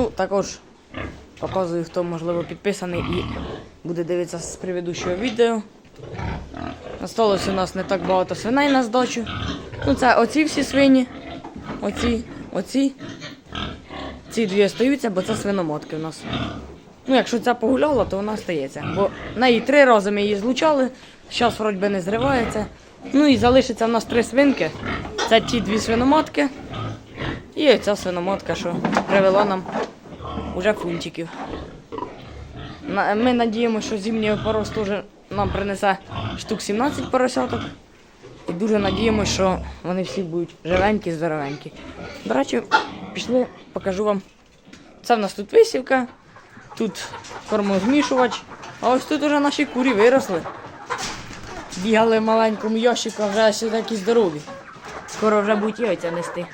Ну, також показую, хто, можливо, підписаний і буде дивитися з предыдущого відео. Осталось у нас не так багато свиней на здачу. Ну, це оці всі свині. Оці, оці. Ці дві остаються, бо це свиномотки у нас. Ну, якщо ця погуляла, то вона стається. Бо на її три рази ми її злучали, зараз вроді не зривається. Ну і залишиться в нас три свинки. Це ті дві свиноматки. І оця свиноматка, що привела нам уже фунтиків. Ми надіємося, що зимній опорос теж нам принесе штук 17 поросяток. І дуже надіємося, що вони всі будуть живенькі, здоровенькі. До речі, пішли, покажу вам. Це в нас тут висівка, тут кормозмішувач, а ось тут уже наші курі виросли. Бігали в маленькому ящику, вже ще такі здорові. Скоро вже будуть яйця нести.